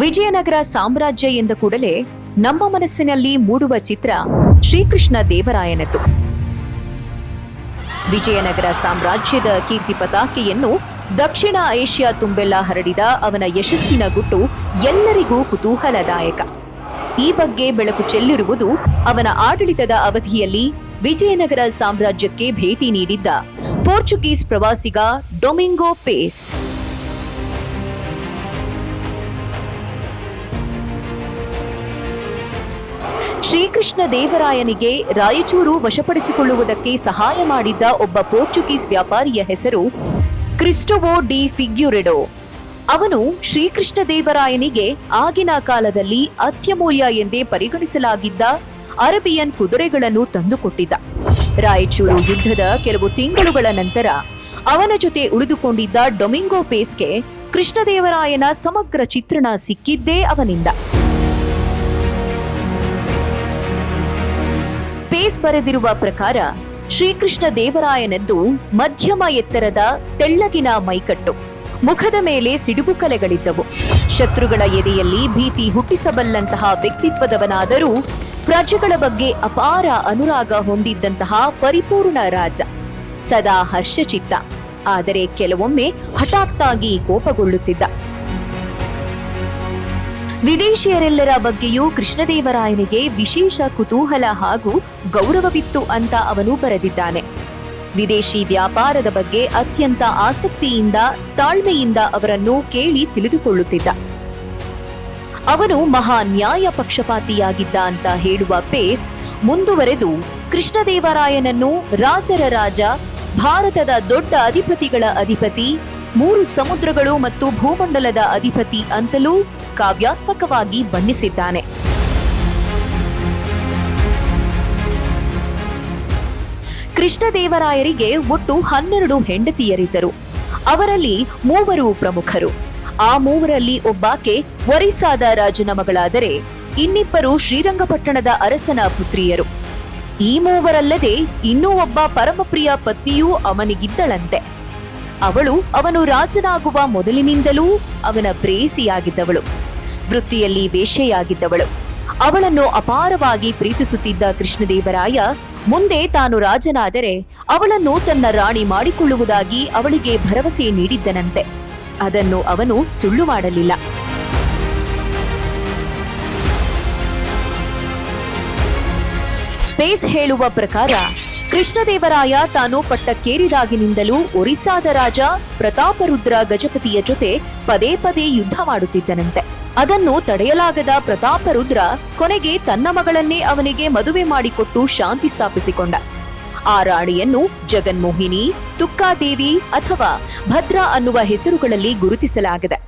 ವಿಜಯನಗರ ಸಾಮ್ರಾಜ್ಯ ಎಂದ ಕೂಡಲೇ ನಮ್ಮ ಮನಸ್ಸಿನಲ್ಲಿ ಮೂಡುವ ಚಿತ್ರ ಶ್ರೀಕೃಷ್ಣ ದೇವರಾಯನದ್ದು. ವಿಜಯನಗರ ಸಾಮ್ರಾಜ್ಯದ ಕೀರ್ತಿ ಪತಾಕೆಯನ್ನು ದಕ್ಷಿಣ ಏಷ್ಯಾ ತುಂಬೆಲ್ಲ ಹರಡಿದ ಅವನ ಯಶಸ್ಸಿನ ಗುಟ್ಟು ಎಲ್ಲರಿಗೂ ಕುತೂಹಲದಾಯಕ. ಈ ಬಗ್ಗೆ ಬೆಳಕು ಚೆಲ್ಲಿರುವುದು ಅವನ ಆಡಳಿತದ ಅವಧಿಯಲ್ಲಿ ವಿಜಯನಗರ ಸಾಮ್ರಾಜ್ಯಕ್ಕೆ ಭೇಟಿ ನೀಡಿದ್ದ ಪೋರ್ಚುಗೀಸ್ ಪ್ರವಾಸಿಗ ಡೊಮಿಂಗೋ ಪೇಸ್. ಶ್ರೀಕೃಷ್ಣ ದೇವರಾಯನಿಗೆ ರಾಯಚೂರು ವಶಪಡಿಸಿಕೊಳ್ಳುವುದಕ್ಕೆ ಸಹಾಯ ಮಾಡಿದ್ದ ಒಬ್ಬ ಪೋರ್ಚುಗೀಸ್ ವ್ಯಾಪಾರಿಯ ಹೆಸರು ಕ್ರಿಸ್ಟೋವೋ ಡಿ ಫಿಗ್ಯುರೆಡೋ. ಅವನು ಶ್ರೀಕೃಷ್ಣ ದೇವರಾಯನಿಗೆ ಆಗಿನ ಕಾಲದಲ್ಲಿ ಅತ್ಯಮೂಲ್ಯ ಎಂದೇ ಪರಿಗಣಿಸಲಾಗಿದ್ದ ಅರಬಿಯನ್ ಕುದುರೆಗಳನ್ನು ತಂದುಕೊಟ್ಟಿದ್ದ ರಾಯಚೂರು ಯುದ್ಧದ ಕೆಲವು ತಿಂಗಳುಗಳ ನಂತರ ಅವನ ಜೊತೆ ಉಳಿದುಕೊಂಡಿದ್ದ ಡೊಮಿಂಗೋ ಪೇಸ್ಗೆ ಕೃಷ್ಣದೇವರಾಯನ ಸಮಗ್ರ ಚಿತ್ರಣ ಸಿಕ್ಕಿದ್ದೇ ಅವನಿಂದ. ಬರೆದಿರುವ ಪ್ರಕಾರ, ಶ್ರೀಕೃಷ್ಣ ದೇವರಾಯನದ್ದು ಮಧ್ಯಮ ಎತ್ತರದ ತೆಳ್ಳಗಿನ ಮೈಕಟ್ಟು. ಮುಖದ ಮೇಲೆ ಸಿಡುಬು ಕಲೆಗಳಿದ್ದವು. ಶತ್ರುಗಳ ಎದೆಯಲ್ಲಿ ಭೀತಿ ಹುಟ್ಟಿಸಬಲ್ಲಂತಹ ವ್ಯಕ್ತಿತ್ವದವನಾದರೂ ಪ್ರಜೆಗಳ ಬಗ್ಗೆ ಅಪಾರ ಅನುರಾಗ ಹೊಂದಿದ್ದಂತಹ ಪರಿಪೂರ್ಣ ರಾಜ. ಸದಾ ಹರ್ಷಚಿತ್ತ. ಆದರೆ ಕೆಲವೊಮ್ಮೆ ಹಠಾತ್ತಾಗಿ ಕೋಪಗೊಳ್ಳುತ್ತಿದ್ದ. ವಿದೇಶಿಯರೆಲ್ಲರ ಬಗ್ಗೆಯೂ ಕೃಷ್ಣದೇವರಾಯನಿಗೆ ವಿಶೇಷ ಕುತೂಹಲ ಹಾಗೂ ಗೌರವವಿತ್ತು ಅಂತ ಅವನು ಬರೆದಿದ್ದಾನೆ. ವಿದೇಶಿ ವ್ಯಾಪಾರದ ಬಗ್ಗೆ ಅತ್ಯಂತ ಆಸಕ್ತಿಯಿಂದ, ತಾಳ್ಮೆಯಿಂದ ಅವರನ್ನು ಕೇಳಿ ತಿಳಿದುಕೊಳ್ಳುತ್ತಿದ್ದ. ಅವನು ಮಹಾ ನ್ಯಾಯ ಪಕ್ಷಪಾತಿಯಾಗಿದ್ದ ಅಂತ ಹೇಳುವ ಪೇಸ್ ಮುಂದುವರೆದು ಕೃಷ್ಣದೇವರಾಯನನ್ನು ರಾಜರ ರಾಜ, ಭಾರತದ ದೊಡ್ಡ ಅಧಿಪತಿಗಳ ಅಧಿಪತಿ ಮೂರು ಸಮುದ್ರಗಳು ಮತ್ತು ಭೂಮಂಡಲದ ಅಧಿಪತಿ ಅಂತಲೂ ಕಾವ್ಯಾತ್ಮಕವಾಗಿ ಬಣ್ಣಿಸಿದ್ದಾನೆ. ಕೃಷ್ಣದೇವರಾಯರಿಗೆ ಒಟ್ಟು ಹನ್ನೆರಡು ಹೆಂಡತಿಯರಿದ್ದರು. ಅವರಲ್ಲಿ ಮೂವರು ಪ್ರಮುಖರು. ಆ ಮೂವರಲ್ಲಿ ಒಬ್ಬಾಕೆ ಒರಿಸ್ಸಾದ ರಾಜನ ಮಗಳಾದರೆ ಇನ್ನಿಬ್ಬರು ಶ್ರೀರಂಗಪಟ್ಟಣದ ಅರಸನ ಪುತ್ರಿಯರು. ಈ ಮೂವರಲ್ಲದೆ ಇನ್ನೂ ಒಬ್ಬ ಪರಮಪ್ರಿಯ ಪತ್ನಿಯೂ ಅವನಿಗಿದ್ದಳಂತೆ. ಅವಳು ಅವನು ರಾಜನಾಗುವ ಮೊದಲಿನಿಂದಲೂ ಅವನ ಪ್ರೇಯಸಿಯಾಗಿದ್ದವಳು ವೃತ್ತಿಯಲ್ಲಿ ವೇಷೆಯಾಗಿದ್ದವಳು ಅವಳನ್ನು ಅಪಾರವಾಗಿ ಪ್ರೀತಿಸುತ್ತಿದ್ದ ಕೃಷ್ಣದೇವರಾಯ ಮುಂದೆ ತಾನು ರಾಜನಾದರೆ ಅವಳನ್ನು ತನ್ನ ರಾಣಿ ಮಾಡಿಕೊಳ್ಳುವುದಾಗಿ ಅವಳಿಗೆ ಭರವಸೆ ನೀಡಿದ್ದನಂತೆ. ಅದನ್ನು ಅವನು ಸುಳ್ಳು ಮಾಡಲಿಲ್ಲ. ಸ್ಪೇಸ್ ಹೇಳುವ ಪ್ರಕಾರ ಕೃಷ್ಣದೇವರಾಯ ತಾನು ಪಟ್ಟಕ್ಕೇರಿದಾಗಿನಿಂದಲೂ ಒರಿಸ್ಸಾದ ರಾಜ ಪ್ರತಾಪರುದ್ರ ಗಜಪತಿಯ ಜೊತೆ ಪದೇ ಪದೇ ಯುದ್ಧ ಮಾಡುತ್ತಿದ್ದನಂತೆ. ಅದನ್ನು ತಡೆಯಲಾಗದ ಪ್ರತಾಪರುದ್ರ ಕೊನೆಗೆ ತನ್ನ ಮಗಳನ್ನೇ ಅವನಿಗೆ ಮದುವೆ ಮಾಡಿಕೊಟ್ಟು ಶಾಂತಿ ಸ್ಥಾಪಿಸಿಕೊಂಡ. ಆ ರಾಣಿಯನ್ನು ಜಗನ್ಮೋಹಿನಿ, ತುಕ್ಕಾದೇವಿ ಅಥವಾ ಭದ್ರ ಅನ್ನುವ ಹೆಸರುಗಳಲ್ಲಿ ಗುರುತಿಸಲಾಗಿದೆ.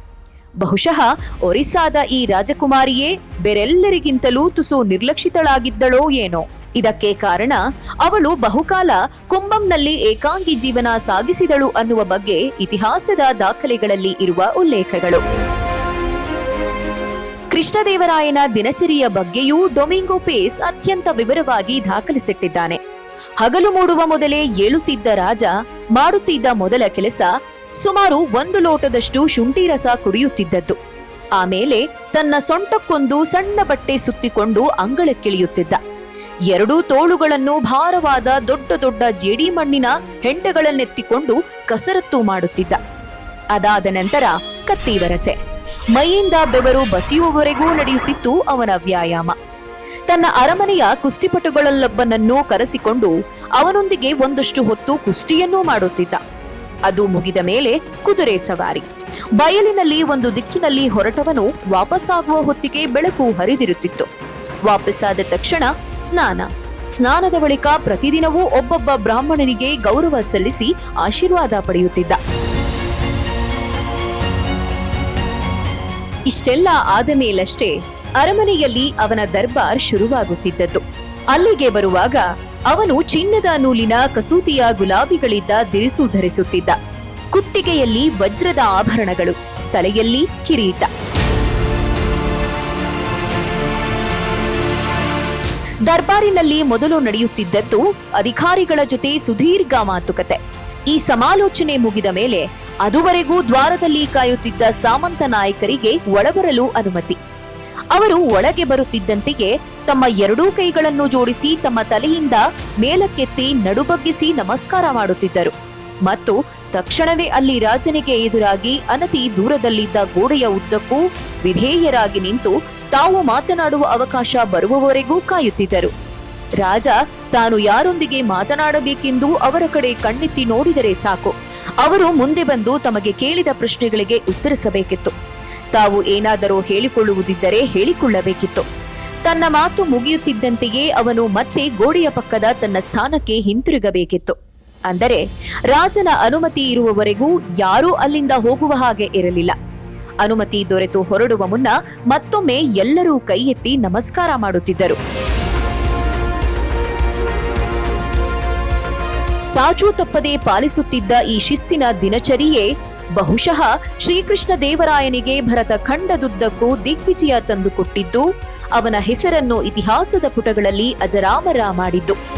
ಬಹುಶಃ ಒರಿಸ್ಸಾದ ಈ ರಾಜಕುಮಾರಿಯೇ ಬೇರೆಲ್ಲರಿಗಿಂತಲೂ ತುಸು ನಿರ್ಲಕ್ಷಿತಳಾಗಿದ್ದಳೋ ಏನೋ. ಇದಕ್ಕೆ ಕಾರಣ ಅವಳು ಬಹುಕಾಲ ಕುಂಭಂನಲ್ಲಿ ಏಕಾಂಗಿ ಜೀವನ ಸಾಗಿಸಿದಳು ಅನ್ನುವ ಬಗ್ಗೆ ಇತಿಹಾಸದ ದಾಖಲೆಗಳಲ್ಲಿ ಇರುವ ಉಲ್ಲೇಖಗಳು. ಕೃಷ್ಣದೇವರಾಯನ ದಿನಚರಿಯ ಬಗ್ಗೆಯೂ ಡೊಮಿಂಗೋ ಪೇಸ್ ಅತ್ಯಂತ ವಿವರವಾಗಿ ದಾಖಲಿಸಿಟ್ಟಿದ್ದಾನೆ. ಹಗಲು ಮೂಡುವ ಮೊದಲೇ ಏಳುತ್ತಿದ್ದ ರಾಜ ಮಾಡುತ್ತಿದ್ದ ಮೊದಲ ಕೆಲಸ ಸುಮಾರು ಒಂದು ಲೋಟದಷ್ಟು ಶುಂಠಿ ರಸ ಕುಡಿಯುತ್ತಿದ್ದದ್ದು. ಆಮೇಲೆ ತನ್ನ ಸೊಂಟಕ್ಕೊಂದು ಸಣ್ಣ ಬಟ್ಟೆ ಸುತ್ತಿಕೊಂಡು ಅಂಗಳಕ್ಕಿಳಿಯುತ್ತಿದ್ದ. ಎರಡೂ ತೋಳುಗಳನ್ನು ಭಾರವಾದ ದೊಡ್ಡ ದೊಡ್ಡ ಜೇಡಿ ಮಣ್ಣಿನ ಹೆಂಟೆಗಳನ್ನೆತ್ತಿಕೊಂಡು ಕಸರತ್ತು ಮಾಡುತ್ತಿದ್ದ. ಅದಾದ ನಂತರ ಕತ್ತಿವರಸೆ ಮೈಯಿಂದ ಬೆವರು ಬಸಿಯುವವರೆಗೂ ನಡೆಯುತ್ತಿತ್ತು ಅವನ ವ್ಯಾಯಾಮ. ತನ್ನ ಅರಮನೆಯ ಕುಸ್ತಿಪಟುಗಳಲ್ಲೊಬ್ಬನನ್ನು ಕರೆಸಿಕೊಂಡು ಅವನೊಂದಿಗೆ ಒಂದಷ್ಟು ಹೊತ್ತು ಕುಸ್ತಿಯನ್ನೂ ಮಾಡುತ್ತಿದ್ದ. ಅದು ಮುಗಿದ ಮೇಲೆ ಕುದುರೆ ಸವಾರಿ. ಬಯಲಿನಲ್ಲಿ ಒಂದು ದಿಕ್ಕಿನಲ್ಲಿ ಹೊರಟವನು ವಾಪಸ್ಸಾಗುವ ಹೊತ್ತಿಗೆ ಬೆಳಕು ಹರಿದಿರುತ್ತಿತ್ತು. ವಾಪಸ್ಸಾದ ತಕ್ಷಣ ಸ್ನಾನ. ಸ್ನಾನದ ಬಳಿಕ ಪ್ರತಿದಿನವೂ ಒಬ್ಬೊಬ್ಬ ಬ್ರಾಹ್ಮಣನಿಗೆ ಗೌರವ ಸಲ್ಲಿಸಿ ಆಶೀರ್ವಾದ ಪಡೆಯುತ್ತಿದ್ದ. ಇಷ್ಟೆಲ್ಲ ಆದ ಮೇಲಷ್ಟೇ ಅರಮನೆಯಲ್ಲಿ ಅವನ ದರ್ಬಾರ್ ಶುರುವಾಗುತ್ತಿದ್ದದ್ದು. ಅಲ್ಲಿಗೆ ಬರುವಾಗ ಅವನು ಚಿನ್ನದ ನೂಲಿನ ಕಸೂತಿಯ ಗುಲಾಬಿಗಳಿದ್ದ ದಿರಿಸು ಧರಿಸುತ್ತಿದ್ದ. ಕುತ್ತಿಗೆಯಲ್ಲಿ ವಜ್ರದ ಆಭರಣಗಳು, ತಲೆಯಲ್ಲಿ ಕಿರೀಟ. ದರ್ಬಾರಿನಲ್ಲಿ ಮೊದಲು ನಡೆಯುತ್ತಿದ್ದದ್ದು ಅಧಿಕಾರಿಗಳ ಜೊತೆ ಸುದೀರ್ಘ ಮಾತುಕತೆ. ಈ ಸಮಾಲೋಚನೆ ಮುಗಿದ ಮೇಲೆ ಅದುವರೆಗೂ ದ್ವಾರದಲ್ಲಿ ಕಾಯುತ್ತಿದ್ದ ಸಾಮಂತ ನಾಯಕರಿಗೆ ಒಳಬರಲು ಅನುಮತಿ. ಅವರು ಒಳಗೆ ಬರುತ್ತಿದ್ದಂತೆಯೇ ತಮ್ಮ ಎರಡೂ ಕೈಗಳನ್ನು ಜೋಡಿಸಿ ತಮ್ಮ ತಲೆಯಿಂದ ಮೇಲಕ್ಕೆತ್ತಿ ನಡುಬಗ್ಗಿಸಿ ನಮಸ್ಕಾರ ಮಾಡುತ್ತಿದ್ದರು. ಮತ್ತು ತಕ್ಷಣವೇ ಅಲ್ಲಿ ರಾಜನಿಗೆ ಎದುರಾಗಿ ಅನತಿ ದೂರದಲ್ಲಿದ್ದ ಗೋಡೆಯ ಉದ್ದಕ್ಕೂ ವಿಧೇಯರಾಗಿ ನಿಂತು ತಾವು ಮಾತನಾಡುವ ಅವಕಾಶ ಬರುವವರೆಗೂ ಕಾಯುತ್ತಿದ್ದರು. ರಾಜ, ತಾನು ಯಾರೊಂದಿಗೆ ಮಾತನಾಡಬೇಕೆಂದು ಅವರ ಕಡೆ ಕಣ್ಣೆತ್ತಿ ನೋಡಿದರೆ ಸಾಕು. ಅವರು ಮುಂದೆ ಬಂದು ತಮಗೆ ಕೇಳಿದ ಪ್ರಶ್ನೆಗಳಿಗೆ ಉತ್ತರಿಸಬೇಕಿತ್ತು. ತಾವು ಏನಾದರೂ ಹೇಳಿಕೊಳ್ಳುವುದಿದ್ದರೆ ಹೇಳಿಕೊಳ್ಳಬೇಕಿತ್ತು. ತನ್ನ ಮಾತು ಮುಗಿಯುತ್ತಿದ್ದಂತೆಯೇ ಅವನು ಮತ್ತೆ ಗೋಡೆಯ ಪಕ್ಕದ ತನ್ನ ಸ್ಥಾನಕ್ಕೆ ಹಿಂತಿರುಗಬೇಕಿತ್ತು. ಅಂದರೆ ರಾಜನ ಅನುಮತಿ ಇರುವವರೆಗೂ ಯಾರೂ ಅಲ್ಲಿಂದ ಹೋಗುವ ಹಾಗೆ ಇರಲಿಲ್ಲ. ಅನುಮತಿ ದೊರೆತು ಹೊರಡುವ ಮುನ್ನ ಮತ್ತೊಮ್ಮೆ ಎಲ್ಲರೂ ಕೈ ಎತ್ತಿ ನಮಸ್ಕಾರ ಮಾಡುತ್ತಿದ್ದರು. ಚಾಚೂ ತಪ್ಪದೆ ಪಾಲಿಸುತ್ತಿದ್ದ ಈ ಶಿಸ್ತಿನ ದಿನಚರಿಯೇ ಬಹುಶಃ ಶ್ರೀಕೃಷ್ಣ ದೇವರಾಯನಿಗೆ ಭರತ ಖಂಡದುದ್ದಕ್ಕೂ ದಿಗ್ವಿಜಯ ತಂದುಕೊಟ್ಟಿದ್ದು, ಅವನ ಹೆಸರನ್ನು ಇತಿಹಾಸದ ಪುಟಗಳಲ್ಲಿ ಅಜರಾಮರ ಮಾಡಿದ್ದು.